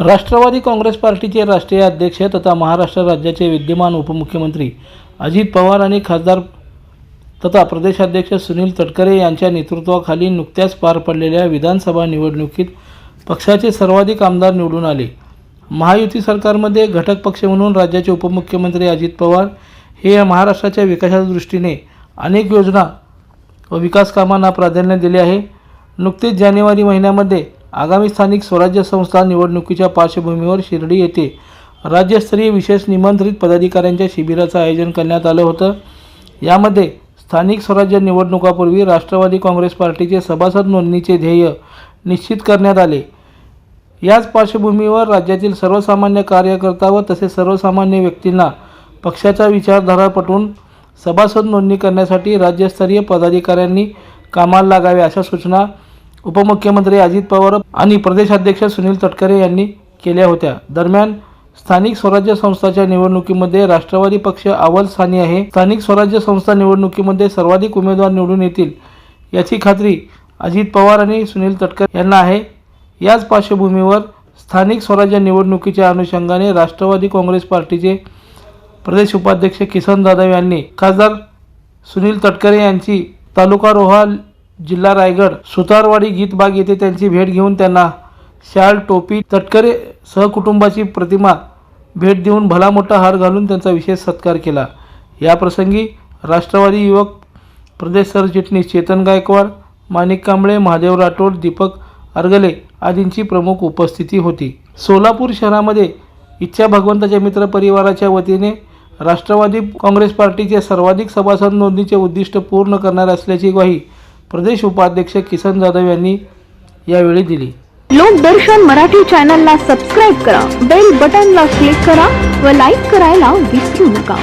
राष्ट्रवादी काँग्रेस पार्टीचे राष्ट्रीय अध्यक्ष तथा महाराष्ट्र राज्याचे विद्यमान उपमुख्यमंत्री अजित पवार आणि खासदार तथा प्रदेशाध्यक्ष सुनील तटकरे यांच्या नेतृत्वाखाली नुकत्याच पार पडलेल्या विधानसभा निवडणुकीत पक्षाचे सर्वाधिक आमदार निवडून आले. महायुती सरकारमध्ये घटक पक्ष म्हणून राज्याचे उपमुख्यमंत्री अजित पवार हे या महाराष्ट्राच्या विकासाच्या दृष्टीने अनेक योजना व विकास कामांना प्राधान्य दिले आहे. नुकतेच जानेवारी महिन्यामध्ये आगामी स्थानिक स्वराज्य संस्था निवडणुकीच्या पार्श्वभूमीवर शिर्डी येथे राज्यस्तरीय विशेष निमंत्रित पदाधिकाऱ्यांच्या शिबिराचं आयोजन करण्यात आलं होतं. यामध्ये स्थानिक स्वराज्य निवडणुकापूर्वी राष्ट्रवादी काँग्रेस पार्टीचे सभासद नोंदणीचे ध्येय निश्चित करण्यात आले. याच पार्श्वभूमीवर राज्यातील सर्वसामान्य कार्यकर्ता व तसेच सर्वसामान्य व्यक्तींना पक्षाचा विचारधारा पटवून सभासद नोंदणी करण्यासाठी राज्यस्तरीय पदाधिकाऱ्यांनी कामाला लागावे अशा सूचना उपमुख्यमंत्री अजित पवार आणि प्रदेशाध्यक्ष सुनील तटकरे यांनी केल्या होत्या. दरम्यान स्थानिक स्वराज्य संस्थाच्या निवडणुकीमध्ये राष्ट्रवादी पक्ष अव्वल स्थानी आहे. स्थानिक स्वराज्य संस्था निवडणुकीमध्ये सर्वाधिक उमेदवार निवडून येतील याची खात्री अजित पवार आणि सुनील तटकरे यांना आहे. याच पार्श्वभूमीवर स्थानिक स्वराज्य निवडणुकीच्या अनुषंगाने राष्ट्रवादी काँग्रेस पार्टीचे प्रदेश उपाध्यक्ष किसन जाधव यांनी खासदार सुनील तटकरे यांची तालुका रोहा जिल्हा रायगड सुतारवाडी गीतबाग येथे त्यांची भेट घेऊन त्यांना शाल टोपी तटकरे सहकुटुंबाची प्रतिमा भेट देऊन भला मोठा हार घालून त्यांचा विशेष सत्कार केला. याप्रसंगी राष्ट्रवादी युवक प्रदेश सरचिटणीस चेतन गायकवाड माणिक कांबळे महादेव राठोड दीपक अर्गले आदींची प्रमुख उपस्थिती होती. सोलापूर शहरामध्ये इच्छा भगवंताच्या मित्र परिवाराच्या वतीने राष्ट्रवादी काँग्रेस पार्टीचे सर्वाधिक सभासद नोंदणीचे उद्दिष्ट पूर्ण करणार असल्याची ग्वाही प्रदेश उपाध्यक्ष किसन जाधव यांनी यावेळी दिली. लोकदर्शन मराठी चॅनलला सबस्क्राईब करा बेल बटनला क्लिक करा व लाईक करायला विसरू नका.